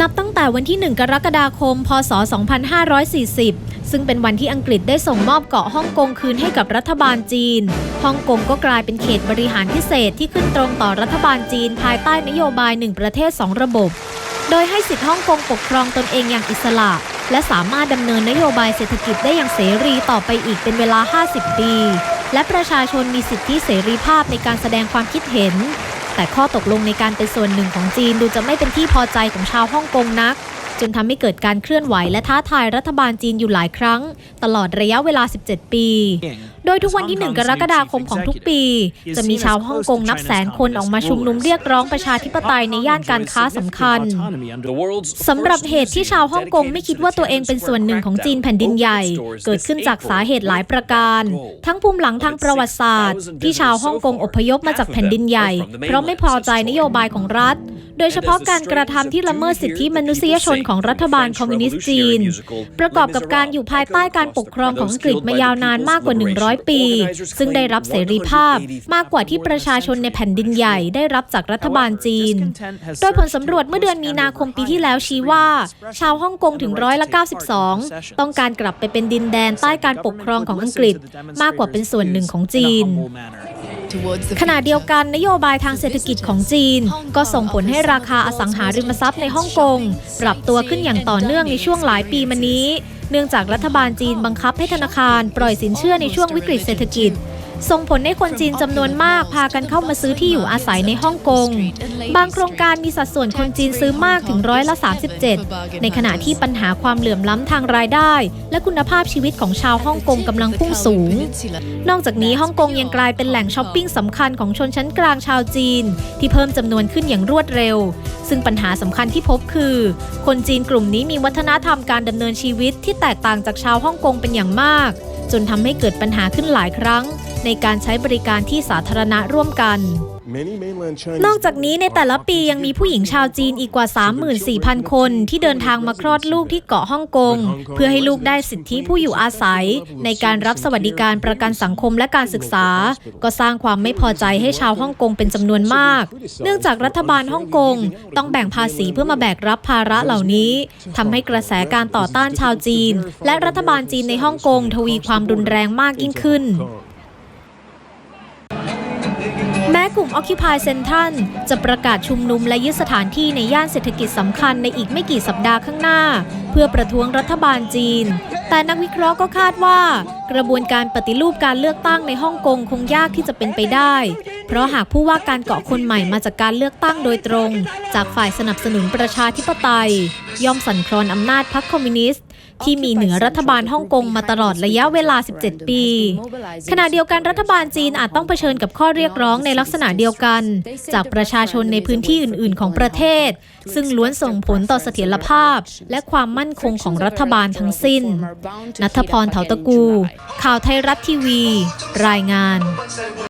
นับตั้งแต่วันที่ 1 กรกฎาคม พศ 2540 ซึ่งเป็นวันที่อังกฤษได้ส่งมอบเกาะฮ่องกงคืนให้กับรัฐบาลจีน ฮ่องกงก็กลายเป็นเขตบริหารพิเศษที่ขึ้นตรงต่อรัฐบาลจีน ภายใต้นโยบายหนึ่งประเทศ 2 ระบบ โดยให้สิทธิฮ่องกงปกครองตนเองอย่างอิสระ และสามารถดำเนินนโยบายเศรษฐกิจได้อย่างเสรีต่อไปอีกเป็นเวลา 50 ปี และประชาชนมีสิทธิเสรีภาพในการแสดงความคิดเห็น แต่ข้อตกลงในการเป็นส่วนหนึ่งของจีนดูจะไม่เป็นที่พอใจของชาวฮ่องกงนัก จนทำให้เกิดการเคลื่อนไหวและท้าทายรัฐบาลจีนอยู่หลายครั้ง ตลอดระยะเวลา 17 ปี โดยทุกวันที่ 1 กรกฎาคมของทุกปี จะมีชาวฮ่องกงนับแสนคนออกมาชุมนุมเรียกร้องประชาธิปไตยในย่านการค้าสำคัญสำหรับเหตุที่ชาวฮ่องกงไม่คิดว่าตัวเองเป็นส่วนหนึ่งของจีนแผ่นดินใหญ่ เกิดขึ้นจากสาเหตุหลายประการ ทั้งภูมิหลังทางประวัติศาสตร์ ที่ชาวฮ่องกงอพยพมาจากแผ่นดินใหญ่ เพราะไม่พอใจนโยบายของรัฐ โดยเฉพาะการกระทำที่ละเมิดสิทธิมนุษยชนของรัฐบาลคอมมิวนิสต์จีน ประกอบกับการอยู่ภายใต้การปกครองของอังกฤษมายาวนานมากกว่า 100ปี ซึ่งได้รับเสรีภาพมากกว่าที่ประชาชนในแผ่นดินใหญ่ได้รับจากรัฐบาลจีน โดยผลสำรวจเมื่อเดือนมีนาคมปีที่แล้วชี้ว่า ชาวฮ่องกงถึงร้อยละ92 ต้องการกลับไปเป็นดินแดนใต้การปกครองของอังกฤษ มากกว่าเป็นส่วนหนึ่งของจีนขณะเดียวกันนโยบายทางเศรษฐกิจของจีน ก็ส่งผลให้ราคาอสังหาริมทรัพย์ในฮ่องกงปรับตัวขึ้นอย่างต่อเนื่องในช่วงหลายปีมานี้ เนื่องจากรัฐบาลจีนบังคับให้ธนาคารปล่อยสินเชื่อในช่วงวิกฤตเศรษฐกิจ ส่งผลให้คนจีนจำนวนมากพากันเข้ามาซื้อที่อยู่อาศัยในฮ่องกง บางโครงการมีสัดส่วนคนจีนซื้อมากถึงร้อยละ 37 ในขณะที่ปัญหาความเหลื่อมล้ำทางรายได้ และคุณภาพชีวิตของชาวฮ่องกงกำลังพุ่งสูง นอกจากนี้ฮ่องกงยังกลายเป็นแหล่งช้อปปิ้งสำคัญของชนชั้นกลางชาวจีน ที่เพิ่มจำนวนขึ้นอย่างรวดเร็ว ซึ่งปัญหาสำคัญที่พบคือ คนจีนกลุ่มนี้มีวัฒนธรรมการดำเนินชีวิตที่แตกต่างจากชาวฮ่องกงเป็นอย่างมาก จนทำให้เกิดปัญหาขึ้นหลายครั้ง ในการใช้บริการที่สาธารณะร่วมกัน นอกจากนี้ในแต่ละปียังมีผู้หญิงชาวจีนอีกกว่า 34,000 คนที่เดินทางมาคลอดลูกที่เกาะฮ่องกง เพื่อให้ลูกได้สิทธิผู้อยู่อาศัย ในการรับสวัสดิการประกันสังคมและการศึกษา ก็สร้างความไม่พอใจให้ชาวฮ่องกงเป็นจำนวนมาก เนื่องจากรัฐบาลฮ่องกงต้องแบ่งภาษีเพื่อมาแบกรับภาระเหล่านี้ทำให้กระแสการต่อต้านชาวจีน และรัฐบาลจีนในฮ่องกงทวีความรุนแรงมากยิ่งขึ้น กลุ่ม Occupy Central จะประกาศชุมนุมและยึดสถานที่ในย่านเศรษฐกิจสำคัญในอีกไม่กี่สัปดาห์ข้างหน้า เพื่อประท้วงรัฐบาลจีน แต่นักวิเคราะห์ก็คาดว่า กระบวนการปฏิรูปการเลือกตั้งในฮ่องกงคงยากที่จะเป็นไปได้ เพราะหากผู้ว่าการเกาะคนใหม่มาจากการเลือกตั้งโดยตรง จากฝ่ายสนับสนุนประชาธิปไตย ย่อมสั่นคลอนอำนาจพรรคคอมมิวนิสต์ ที่มีเหนือรัฐบาลฮ่องกงมาตลอดระยะเวลา 17 ปี ขณะเดียวกันรัฐบาลจีนอาจต้องเผชิญกับข้อเรียกร้องในลักษณะเดียวกัน จากประชาชนในพื้นที่อื่น ๆ ของประเทศ ซึ่งล้วนส่งผลต่อเสถียรภาพ และความมั่นคงของรัฐบาลทั้งสิ้น นัทพรเถาตะกู ข่าวไทยรัฐทีวี รายงาน